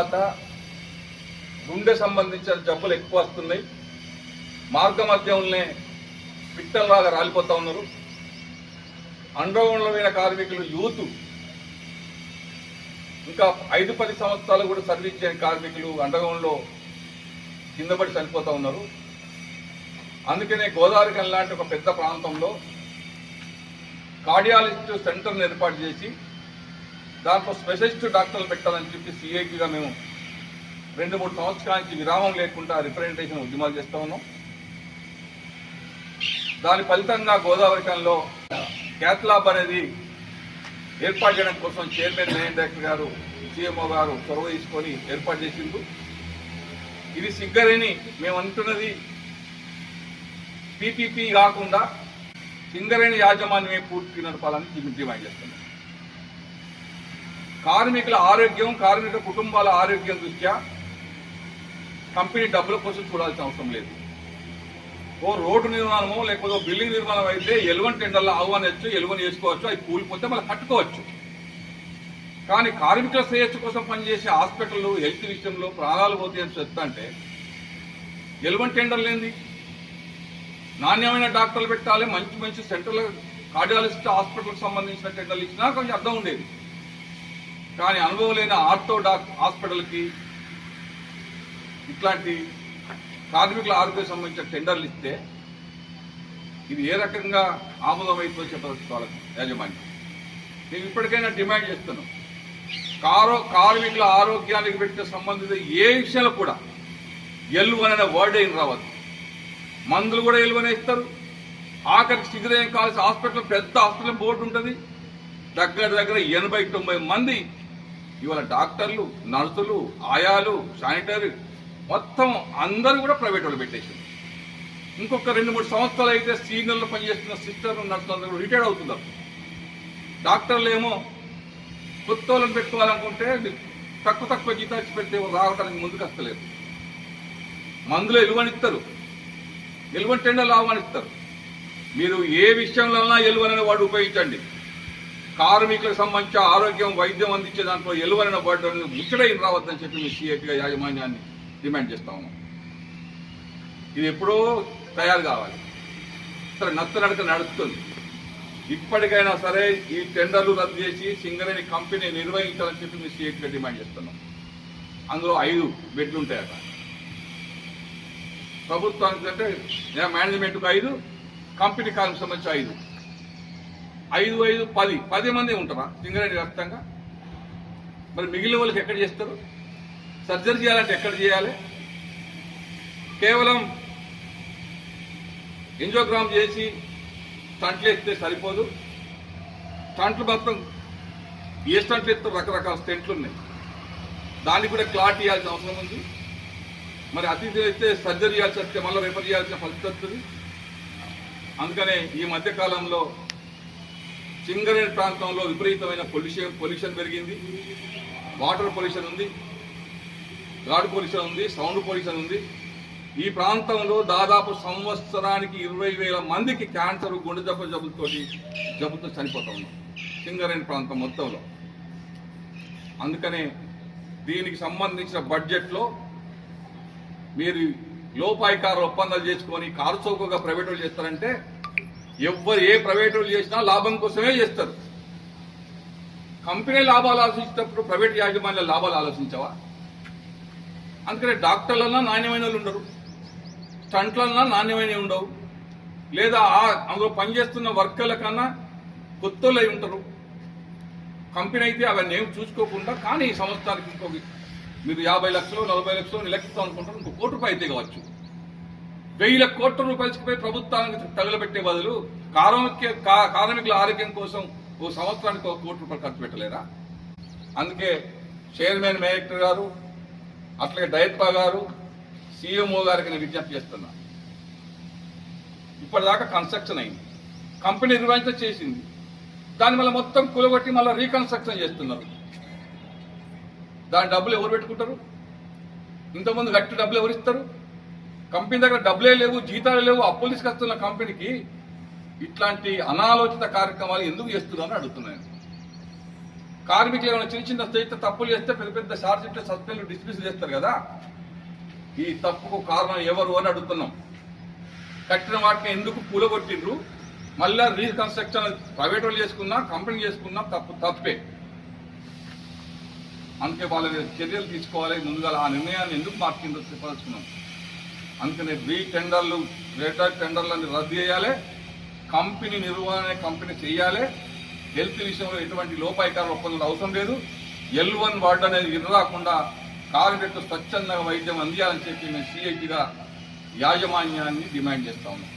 తర్వాత గుండె సంబంధించిన జబ్బులు ఎక్కువ వస్తున్నాయి. మార్గ మధ్యంలోనే పిట్టల్లాగా రాలిపోతా ఉన్నారు. అండర్గ్రౌండ్లో కార్మికులు యూత్ ఇంకా ఐదు పది సంవత్సరాలు కూడా సర్వీస్ చేయని కార్మికులు అండర్గ్రౌండ్లో కింద పడి చనిపోతా ఉన్నారు. అందుకనే గోదావరి లాంటి ఒక పెద్ద ప్రాంతంలో కార్డియాలజిస్ట్ సెంటర్ని ఏర్పాటు చేసి దాంట్లో స్పెషలిస్ట్ డాక్టర్లు పెట్టాలని చెప్పి సిఐకిగా మేము రెండు మూడు సంవత్సరానికి విరామం లేకుండా రిప్రజెంటేషన్ ఉద్యమాలు చేస్తూ ఉన్నాం. దాని ఫలితంగా గోదావరికంలో క్యాత్ ల్యాబ్ అనేది ఏర్పాటు చేయడం కోసం చైర్మన్ మెయిన్ డైరెక్టర్ గారు సిఎంఓ గారు చొరవ తీసుకొని ఏర్పాటు చేసిండు ఇది సిగ్గరేని మేము అంటున్నది పీపీపీ కాకుండా సింగరేణి యాజమాన్యమే పూర్తి నడపాలని మేము డిమాండ్ చేస్తున్నాం. కార్మికుల ఆరోగ్యం కార్మిక కుటుంబాల ఆరోగ్యం దృష్ట్యా కంపెనీ డబ్బుల కోసం చూడాల్సిన అవసరం లేదు. ఓ రోడ్డు నిర్మాణమో లేకపోతే బిల్డింగ్ నిర్మాణం అయితే ఎలువన్ టెండర్లో ఆహ్వానించచ్చు ఎలువని వేసుకోవచ్చు అవి కూలిపోతే మళ్ళీ కట్టుకోవచ్చు. కానీ కార్మికుల శ్రేయస్సు కోసం పనిచేసే హాస్పిటల్ హెల్త్ విషయంలో ప్రాణాలు పోతే చెప్తా అంటే ఎలువన్ టెండర్లు ఏంది? నాణ్యమైన డాక్టర్లు పెట్టాలి మంచి మంచి సెంట్రల్ కార్డియాలజిస్ట్ హాస్పిటల్కి సంబంధించిన టెండర్లు ఇచ్చినా కొంచెం అర్థం ఉండేది. కానీ అనుభవం లేని ఆర్థో డాక్ హాస్పిటల్కి ఇట్లాంటి కార్మికుల ఆరోగ్యం సంబంధించిన టెండర్లు ఇస్తే ఇది ఏ రకంగా ఆమోదమైందో చెప్పవచ్చు వాళ్ళకి యాజమాన్యం. మేము ఇప్పటికైనా డిమాండ్ చేస్తున్నాం. కారో కార్మికుల ఆరోగ్యానికి పెట్టిన సంబంధిత ఏ విషయాలు కూడా ఎల్లు అనే వర్డ్ అయిన రావద్దు. మందులు కూడా ఎల్లువనే ఇస్తారు. ఆఖరికి సిగరేం కావాల్సిన హాస్పిటల్ పెద్ద హాస్పిటల్ బోర్డు ఉంటుంది. దగ్గర దగ్గర ఎనభై తొంభై మంది ఇవాళ డాక్టర్లు నర్సులు ఆయాలు శానిటరీ మొత్తం అందరూ కూడా ప్రైవేట్ వాళ్ళు పెట్టేసారు ఇంకొక రెండు మూడు సంవత్సరాలు అయితే సీనియర్లు పనిచేస్తున్న సిస్టర్లు నర్సులు అందరూ రిటైర్డ్ అవుతున్నారు. డాక్టర్లు ఏమో కొత్త వాళ్ళని పెట్టుకోవాలనుకుంటే తక్కువ తక్కువ జీతాలు పెడితే రావడానికి ముందుకు వస్తలేదు మందులు ఎలువనిస్తారు ఎలువని టెండర్లు ఆహ్వానిస్తారు. మీరు ఏ విషయంలో ఎలువనని వాడు ఉపయోగించండి. కార్మికులకు సంబంధించిన ఆరోగ్యం వైద్యం అందించే దాంట్లో ఎలువైన వాడు ముచ్చడైన రావద్దని చెప్పి మీ సిఐటిగా యాజమాన్యాన్ని డిమాండ్ చేస్తా ఉన్నాం. ఇది ఎప్పుడో తయారు కావాలి. సరే నత్త నడక నడుస్తుంది. ఇప్పటికైనా సరే ఈ టెండర్లు రద్దు చేసి సింగరేణి కంపెనీ నిర్వహించాలని చెప్పి మీ సిఐటిగా డిమాండ్ చేస్తున్నాం. అందులో ఐదు బెడ్లు ఉంటాయట. ప్రభుత్వానికి అంటే మేనేజ్మెంట్కి ఐదు కంపెనీ కార్మిక సంబంధించి ఐదు. ఐదు ఐదు పది. పది మంది ఉంటారా సింగరేణి వ్యాప్తంగా? మరి మిగిలిన వాళ్ళకి ఎక్కడ చేస్తారు? సర్జరీ చేయాలంటే ఎక్కడ చేయాలి? కేవలం ఎంజోగ్రామ్ చేసి స్టంట్లు ఎత్తే సరిపోదు. స్టంట్లు మొత్తం ఏ స్టంట్లు ఎత్తారు రకరకాల స్టెంట్లు ఉన్నాయి. దానికి కూడా క్లాట్ ఇవ్వాల్సిన అవసరం ఉంది. మరి అతిథి అయితే సర్జరీ చేయాల్సి వస్తే మళ్ళీ రిఫర్ చేయాల్సిన పరిస్థితి వస్తుంది. అందుకనే ఈ మధ్యకాలంలో సింగరేణి ప్రాంతంలో విపరీతమైన పొల్యూషన్ పొల్యూషన్ పెరిగింది. వాటర్ పొల్యూషన్ ఉంది. గాడ్ పొల్యూషన్ ఉంది. సౌండ్ పొల్యూషన్ ఉంది. ఈ ప్రాంతంలో దాదాపు సంవత్సరానికి ఇరవై వేల మందికి క్యాన్సర్ గుండె జబ్బు జబ్బులతో జబ్బుతో చనిపోతా ఉన్నాం. సింగరేణి ప్రాంతం మొత్తంలో. అందుకనే దీనికి సంబంధించిన బడ్జెట్లో మీరు లోపాయికార ఒప్పందాలు చేసుకొని కారు చౌకగా ప్రైవేట్ చేస్తారంటే ఎవ్వరు ఏ ప్రైవేట్ వాళ్ళు చేసినా లాభం కోసమే చేస్తారు. కంపెనీ లాభాలు ఆలోచించేటప్పుడు ప్రైవేట్ యాజమాన్య లాభాలు ఆలోచించవా? అందుకనే డాక్టర్లన్నా నాణ్యమైన వాళ్ళు ఉండరు. స్టంట్లన్నా నాణ్యమైనవి ఉండవు. లేదా ఆ- అందులో పనిచేస్తున్న వర్కర్ల కన్నా కొత్త వాళ్ళు అయి ఉంటారు. కంపెనీ అయితే అవన్నీ ఏం చూసుకోకుండా కానీ ఈ సంవత్సరానికి ఇంకొక మీరు యాభై లక్షలు నలభై లక్షలు నిలకిస్తాం అనుకుంటారు ఇంకో కోటి రూపాయలు అయితే కావచ్చు. వెయ్యిల కోట్ల రూపాయలకి ప్రభుత్వానికి తగులబెట్టే బదులు కార్మిక కార్మికుల ఆరోగ్యం కోసం ఓ సంవత్సరానికి ఒక కోటి రూపాయలు ఖర్చు పెట్టలేరా? అందుకే చైర్మన్ డైరెక్టర్ గారు అట్లాగే డైరెక్టా గారు సీఎంఓ గారికి నేను విజ్ఞప్తి చేస్తున్నా. ఇప్పటిదాకా కన్స్ట్రక్షన్ అయింది. కంపెనీ నిర్వహించ చేసింది. దాని వల్ల మొత్తం కులగొట్టి మళ్ళీ రీకన్స్ట్రక్షన్ చేస్తున్నారు. దాని డబ్బులు ఎవరు పెట్టుకుంటారు? ఇంతకుముందు గట్టి డబ్బులు ఎవరు ఇస్తారు? కంపెనీ దగ్గర డబ్బులే లేవు జీతాలు లేవు అప్పులు తీసుకొస్తున్న కంపెనీకి ఇట్లాంటి అనాలోచిత కార్యక్రమాలు ఎందుకు చేస్తున్నారని అడుగుతున్నాను కార్మికులు ఏమైనా చిన్న చిన్న చేస్తే తప్పులు చేస్తే పెద్ద పెద్ద షార్ట్ షీట్ సస్పెండ్ డిస్మిస్ చేస్తారు కదా. ఈ తప్పుకు కారణం ఎవరు అని అడుగుతున్నాం. కట్టిన వాటిని ఎందుకు కూలగొట్టిండ్రు? మళ్ళీ రీకన్స్ట్రక్షన్ ప్రైవేట్ వాళ్ళు చేసుకున్నా కంపెనీ చేసుకున్నా తప్పు తప్పే. అందుకే వాళ్ళ చర్యలు తీసుకోవాలి. ముందుగా ఆ నిర్ణయాన్ని ఎందుకు మార్చిందో చెప్పదలుచుకున్నాం. అందుకనే రీ టెండర్లు గెటర్ టెండర్లు అన్ని రద్దు చేయాలి. కంపెనీ నిర్వహణ కంపెనీ చేయాలి హెల్త్ విషయంలో ఎటువంటి లోపాయికార ఒప్పందం అవసరం లేదు. ఎల్ వన్ వార్డు అనేది విరరాకుండా కార్మికులకు స్వచ్ఛందంగా వైద్యం అందియాలని చెప్పి మేము సిఐటిగా యాజమాన్యాన్ని డిమాండ్ చేస్తా ఉన్నాం.